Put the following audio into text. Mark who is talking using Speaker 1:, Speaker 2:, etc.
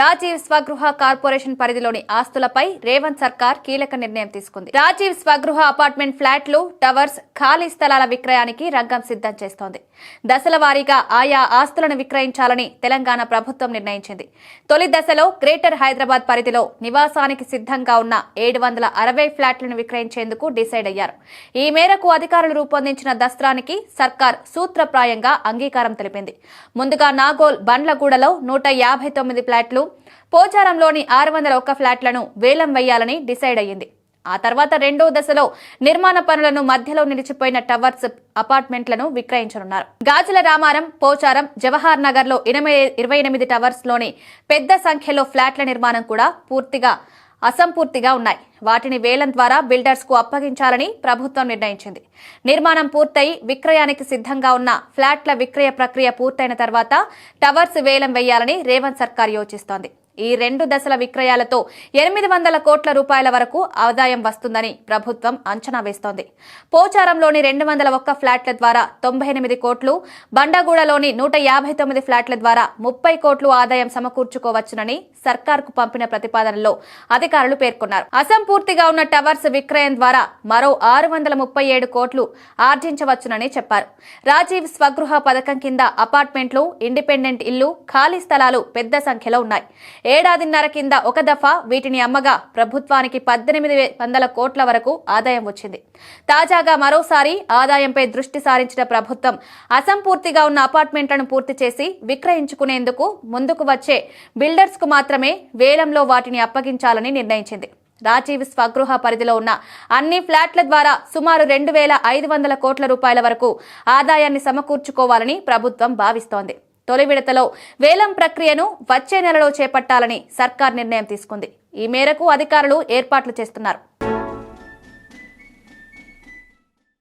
Speaker 1: Rajiv Swagruha corporation పరిధిలోని ఆస్తులపై రేవంత్ సర్కార్ కీలక నిర్ణయం తీసుకుంది. రాజీవ్ స్వగృహ అపార్ట్మెంట్ ఫ్లాట్లు టవర్స్ ఖాళీ స్థలాల విక్రయానికి రంగం సిద్ధం చేస్తోంది. దశల వారీగా ఆయా ఆస్తులను విక్రయించాలని తెలంగాణ ప్రభుత్వం నిర్ణయించింది. తొలి దశలో గ్రేటర్ హైదరాబాద్ పరిధిలో నివాసానికి సిద్ధంగా ఉన్న ఏడు వందల అరవై ఫ్లాట్లను విక్రయించేందుకు డిసైడ్ అయ్యారు. ఈ మేరకు అధికారులు రూపొందించిన దస్త్రానికి సర్కార్ సూత్రప్రాయంగా అంగీకారం తెలిపింది. ముందుగా నాగోల్ బండ్లగూడలో నూట యాభై తొమ్మిది ఫ్లాట్లు పోచారంలోని ఆరు వందల ఒక్క ఫ్లాట్లను వేలం వేయాలని డిసైడ్ అయ్యింది. ఆ తర్వాత రెండో దశలో నిర్మాణ పనులను మధ్యలో నిలిచిపోయిన టవర్స్ అపార్ట్మెంట్లను విక్రయించనున్నారు. గాజుల రామారం పోచారం జవహర్ నగర్లో ఇరవై ఎనిమిది టవర్స్లోని పెద్ద సంఖ్యలో ఫ్లాట్ల నిర్మాణం కూడా పూర్తిగా అసంపూర్తిగా ఉన్నాయి. వాటిని వేలం ద్వారా బిల్డర్స్కు అప్పగించాలని ప్రభుత్వం నిర్ణయించింది. నిర్మాణం పూర్తయి విక్రయానికి సిద్ధంగా ఉన్న ఫ్లాట్ల విక్రయ ప్రక్రియ పూర్తయిన తర్వాత టవర్స్ వేలం వేయాలని రేవంత్ సర్కార్ యోచిస్తోంది. ఈ రెండు దశల విక్రయాలతో ఎనిమిది వందల కోట్ల రూపాయల వరకు ఆదాయం వస్తుందని ప్రభుత్వం అంచనా వేస్తోంది. పోచారంలోని రెండు వందల ఒక్క ఫ్లాట్ల ద్వారా తొంభై ఎనిమిది కోట్లు బండగూడలోని నూట యాభై తొమ్మిది ఫ్లాట్ల ద్వారా ముప్పై కోట్లు ఆదాయం సమకూర్చుకోవచ్చునని సర్కార్కు పంపిన ప్రతిపాదనలో అధికారులు పేర్కొన్నారు. అసంపూర్తిగా ఉన్న టవర్స్ విక్రయం ద్వారా మరో ఆరు వందల ముప్పై ఏడు కోట్లు ఆర్జించవచ్చునని చెప్పారు. రాజీవ్ స్వగృహ పథకం కింద అపార్ట్మెంట్లు ఇండిపెండెంట్ ఇల్లు ఖాళీ స్థలాలు పెద్ద సంఖ్యలో ఉన్నాయి. ఏడాదిన్నర కింద ఒక దఫా వీటిని అమ్మగా ప్రభుత్వానికి పద్దెనిమిది వందల కోట్ల వరకు ఆదాయం వచ్చింది. తాజాగా మరోసారి ఆదాయంపై దృష్టి సారించిన ప్రభుత్వం అసంపూర్తిగా ఉన్న అపార్ట్మెంట్లను పూర్తి చేసి విక్రయించుకునేందుకు ముందుకు వచ్చే బిల్డర్స్కు మాత్రమే వేలంలో వాటిని అప్పగించాలని నిర్ణయించింది. రాజీవ్ స్వగృహ పరిధిలో ఉన్న అన్ని ఫ్లాట్ల ద్వారా సుమారు రెండు వేల ఐదు వందల కోట్ల రూపాయల వరకు ఆదాయాన్ని సమకూర్చుకోవాలని ప్రభుత్వం భావిస్తోంది. తొలి విడతలో వేలం ప్రక్రియను వచ్చే నెలలో చేపట్టాలని సర్కార్ నిర్ణయం తీసుకుంది. ఈ మేరకు అధికారులు ఏర్పాట్లు చేస్తున్నారు.